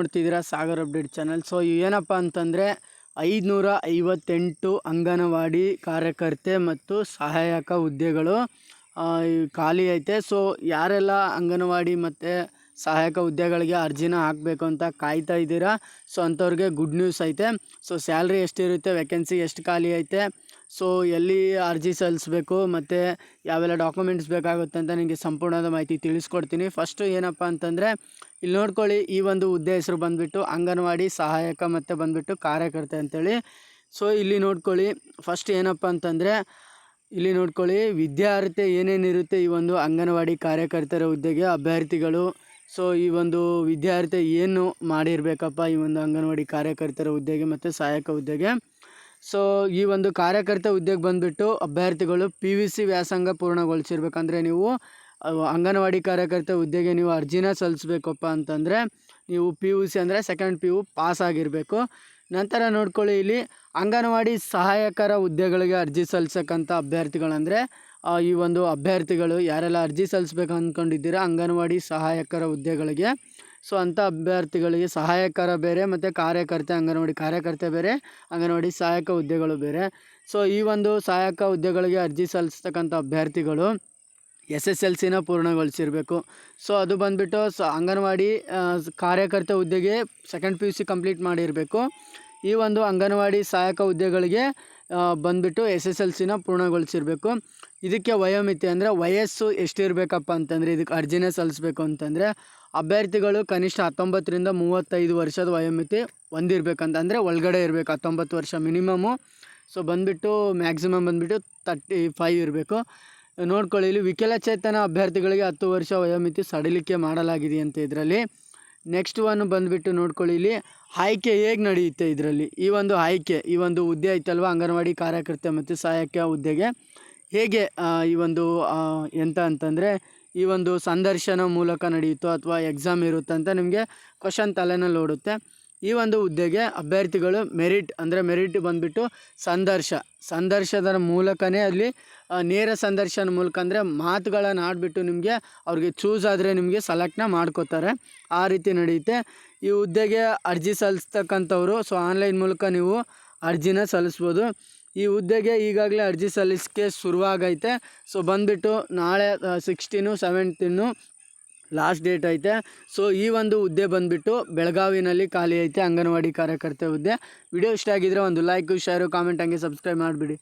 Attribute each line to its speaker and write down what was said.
Speaker 1: ನೋಡ್ತಿದ್ದೀರಾ Sagar update channel. So ಏನಪ್ಪ ಅಂತಂದರೆ ಐದುನೂರ ಐವತ್ತೆಂಟು ಅಂಗನವಾಡಿ ಕಾರ್ಯಕರ್ತೆ ಮತ್ತು ಸಹಾಯಕ ಹುದ್ದೆಗಳು ಖಾಲಿ ಐತೆ. ಸೊ ಯಾರೆಲ್ಲ ಅಂಗನವಾಡಿ ಮತ್ತು ಸಹಾಯಕ ಹುದ್ದೆಗಳಿಗೆ ಅರ್ಜಿನ ಹಾಕಬೇಕು ಅಂತ ಕಾಯ್ತಾ ಇದ್ದೀರಾ? ಸೊ ಅಂಥವ್ರಿಗೆ ಗುಡ್ ನ್ಯೂಸ್ ಐತೆ. ಸೊ ಸ್ಯಾಲ್ರಿ ಎಷ್ಟಿರುತ್ತೆ ವೇಕೆನ್ಸಿ ಎಷ್ಟು ಖಾಲಿ ಐತೆ? ಸೊ ಎಲ್ಲಿ ಅರ್ಜಿ ಸಲ್ಲಿಸ್ಬೇಕು ಮತ್ತು ಯಾವೆಲ್ಲ ಡಾಕ್ಯುಮೆಂಟ್ಸ್ ಬೇಕಾಗುತ್ತೆ ಅಂತ ನಿಮಗೆ ಸಂಪೂರ್ಣದ ಮಾಹಿತಿ ತಿಳಿಸ್ಕೊಡ್ತೀನಿ. ಫಸ್ಟು ಏನಪ್ಪ ಅಂತಂದರೆ ಇಲ್ಲಿ ನೋಡ್ಕೊಳ್ಳಿ, ಈ ಒಂದು ಹುದ್ದೆ ಹೆಸರು ಬಂದುಬಿಟ್ಟು ಅಂಗನವಾಡಿ ಸಹಾಯಕ ಮತ್ತು ಬಂದುಬಿಟ್ಟು ಕಾರ್ಯಕರ್ತೆ ಅಂತೇಳಿ. ಸೊ ಇಲ್ಲಿ ನೋಡ್ಕೊಳ್ಳಿ ಫಸ್ಟ್ ಏನಪ್ಪ ಅಂತಂದರೆ, ಇಲ್ಲಿ ನೋಡ್ಕೊಳ್ಳಿ, ವಿದ್ಯಾರ್ಹತೆ ಏನೇನಿರುತ್ತೆ ಈ ಒಂದು ಅಂಗನವಾಡಿ ಕಾರ್ಯಕರ್ತರ ಹುದ್ದೆಗೆ, ಅಭ್ಯರ್ಥಿಗಳು. ಸೊ ಈ ಒಂದು ವಿದ್ಯಾರ್ಥಿ ಏನು ಮಾಡಿರಬೇಕಪ್ಪ ಈ ಒಂದು ಅಂಗನವಾಡಿ ಕಾರ್ಯಕರ್ತರ ಹುದ್ದೆಗೆ ಮತ್ತು ಸಹಾಯಕ ಹುದ್ದೆಗೆ? ಸೊ ಈ ಒಂದು ಕಾರ್ಯಕರ್ತ ಹುದ್ದೆಗೆ ಬಂದುಬಿಟ್ಟು ಅಭ್ಯರ್ಥಿಗಳು ಪಿ ವಿ ಸಿ ವ್ಯಾಸಂಗ ಪೂರ್ಣಗೊಳಿಸಿರ್ಬೇಕಂದ್ರೆ ನೀವು ಅಂಗನವಾಡಿ ಕಾರ್ಯಕರ್ತ ಹುದ್ದೆಗೆ ನೀವು ಅರ್ಜಿನ ಸಲ್ಲಿಸ್ಬೇಕಪ್ಪ ಅಂತಂದರೆ ನೀವು ಪಿ ಯು ಸಿ ಅಂದರೆ ಸೆಕೆಂಡ್ ಪಿ ಯು ಪಾಸ್ ಆಗಿರಬೇಕು. ನಂತರ ನೋಡ್ಕೊಳ್ಳಿ ಇಲ್ಲಿ ಅಂಗನವಾಡಿ ಸಹಾಯಕರ ಹುದ್ದೆಗಳಿಗೆ ಅರ್ಜಿ ಸಲ್ಲಿಸಕ್ಕಂಥ ಅಭ್ಯರ್ಥಿಗಳಂದರೆ ಈ ಒಂದು ಅಭ್ಯರ್ಥಿಗಳು ಯಾರೆಲ್ಲ ಅರ್ಜಿ ಸಲ್ಲಿಸ್ಬೇಕು ಅಂದ್ಕೊಂಡಿದ್ದೀರಾ ಅಂಗನವಾಡಿ ಸಹಾಯಕರ ಹುದ್ದೆಗಳಿಗೆ. ಸೊ ಅಂಥ ಅಭ್ಯರ್ಥಿಗಳಿಗೆ ಸಹಾಯಕರ ಬೇರೆ ಮತ್ತು ಕಾರ್ಯಕರ್ತೆ ಅಂಗನವಾಡಿ ಕಾರ್ಯಕರ್ತೆ ಬೇರೆ, ಅಂಗನವಾಡಿ ಸಹಾಯಕ ಹುದ್ದೆಗಳು ಬೇರೆ. ಸೊ ಈ ಒಂದು ಸಹಾಯಕ ಹುದ್ದೆಗಳಿಗೆ ಅರ್ಜಿ ಸಲ್ಲಿಸ್ತಕ್ಕಂಥ ಅಭ್ಯರ್ಥಿಗಳು ಎಸ್ ಎಸ್ ಎಲ್ ಸಿನ ಪೂರ್ಣಗೊಳಿಸಿರಬೇಕು. ಸೊ ಅದು ಬಂದುಬಿಟ್ಟು ಸೊ ಅಂಗನವಾಡಿ ಕಾರ್ಯಕರ್ತ ಹುದ್ದೆಗೆ second P U C complete ಮಾಡಿರಬೇಕು. ಈ ಒಂದು ಅಂಗನವಾಡಿ ಸಹಾಯಕ ಹುದ್ದೆಗಳಿಗೆ ಬಂದುಬಿಟ್ಟು ಎಸ್ ಎಸ್ ಎಲ್ ಸಿನ ಪೂರ್ಣಗೊಳಿಸಿರಬೇಕು. ಇದಕ್ಕೆ ವಯೋಮಿತಿ ಅಂದರೆ ವಯಸ್ಸು ಎಷ್ಟಿರಬೇಕಪ್ಪ ಅಂತಂದರೆ, ಇದಕ್ಕೆ ಅರ್ಜಿನ ಸಲ್ಲಿಸಬೇಕು ಅಂತಂದರೆ, ಅಭ್ಯರ್ಥಿಗಳು ಕನಿಷ್ಠ ಹತ್ತೊಂಬತ್ತರಿಂದ ಮೂವತ್ತೈದು ವರ್ಷದ ವಯೋಮಿತಿ ಹೊಂದಿರಬೇಕಂತ, ಅಂದರೆ ಒಳಗಡೆ ಇರಬೇಕು, ಹತ್ತೊಂಬತ್ತು ವರ್ಷ ಮಿನಿಮಮ್ಮು ಸೊ ಬಂದುಬಿಟ್ಟು ಮ್ಯಾಕ್ಸಿಮಮ್ ಬಂದುಬಿಟ್ಟು ತರ್ಟಿ ಫೈವ್ ಇರಬೇಕು. ನೋಡ್ಕೊಳ್ಳಿ, ಇಲ್ಲಿ ವಿಕಲಚೇತನ ಅಭ್ಯರ್ಥಿಗಳಿಗೆ ಹತ್ತು ವರ್ಷ ವಯೋಮಿತಿ ಸಡಿಲಿಕೆ ಮಾಡಲಾಗಿದೆ ಅಂತ ಇದರಲ್ಲಿ. ನೆಕ್ಸ್ಟ್ ಒನ್ ಬಂದುಬಿಟ್ಟು ನೋಡ್ಕೊಳ್ಳಿ, ಇಲ್ಲಿ ಆಯ್ಕೆ ಹೇಗೆ ನಡೆಯುತ್ತೆ ಇದರಲ್ಲಿ? ಈ ಒಂದು ಆಯ್ಕೆ, ಈ ಒಂದು ಹುದ್ದೆ ಐತಲ್ವ? ಅಂಗನವಾಡಿ ಕಾರ್ಯಕರ್ತೆ ಮತ್ತು ಸಹಾಯಕ ಹುದ್ದೆಗೆ ಹೇಗೆ ಈ ಒಂದು ಎಂತ ಅಂತಂದರೆ, ಈ ಒಂದು ಸಂದರ್ಶನ ಮೂಲಕ ನಡೆಯುತ್ತೋ ಅಥವಾ ಎಕ್ಸಾಮ್ ಇರುತ್ತೆ ಅಂತ ನಿಮಗೆ ಕ್ವಶನ್ ತಲೆನಲ್ಲಿ ಓಡುತ್ತೆ. ಈ ಒಂದು ಹುದ್ದೆಗೆ ಅಭ್ಯರ್ಥಿಗಳು ಮೆರಿಟ್ ಅಂದರೆ ಮೆರಿಟ್ ಬಂದುಬಿಟ್ಟು ಸಂದರ್ಶ. ಸಂದರ್ಶದ ಮೂಲಕನೇ ಅಲ್ಲಿ ನೇರ ಸಂದರ್ಶನ ಮೂಲಕ ಅಂದರೆ ಮಾತುಗಳನ್ನು ಆಡಿಬಿಟ್ಟು ನಿಮಗೆ ಅವ್ರಿಗೆ ಚೂಸ್ ಆದರೆ ನಿಮಗೆ ಸೆಲೆಕ್ಟ್ನ ಮಾಡ್ಕೋತಾರೆ. ಆ ರೀತಿ ನಡೆಯುತ್ತೆ. ಈ ಹುದ್ದೆಗೆ ಅರ್ಜಿ ಸಲ್ಲಿಸ್ತಕ್ಕಂಥವ್ರು ಸೊ ಆನ್ಲೈನ್ ಮೂಲಕ ನೀವು ಅರ್ಜಿನ ಸಲ್ಲಿಸ್ಬೋದು. ಈ ಹುದ್ದೆಗೆ ಈಗಾಗಲೇ ಅರ್ಜಿ ಸಲ್ಲಿಸಕ್ಕೆ ಶುರುವಾಗೈತೆ. ಸೊ ಬಂದುಬಿಟ್ಟು ನಾಳೆ ಸಿಕ್ಸ್ಟೀನು ಸೆವೆಂಟೀನು ಲಾಸ್ಟ್ ಡೇಟ್ ಐತೆ. ಸೊ ಈ ಒಂದು ಹುದ್ದೆ ಬಂದುಬಿಟ್ಟು ಬೆಳಗಾವಿನಲ್ಲಿ ಖಾಲಿ ಐತೆ ಅಂಗನವಾಡಿ ಕಾರ್ಯಕರ್ತೆ ಹುದ್ದೆ. ವಿಡಿಯೋ ಇಷ್ಟ ಆಗಿದ್ದರೆ ಒಂದು ಲೈಕು ಶೇರು ಕಾಮೆಂಟ್ ಹಂಗೆ ಸಬ್ಸ್ಕ್ರೈಬ್ ಮಾಡಿಬಿಡಿ.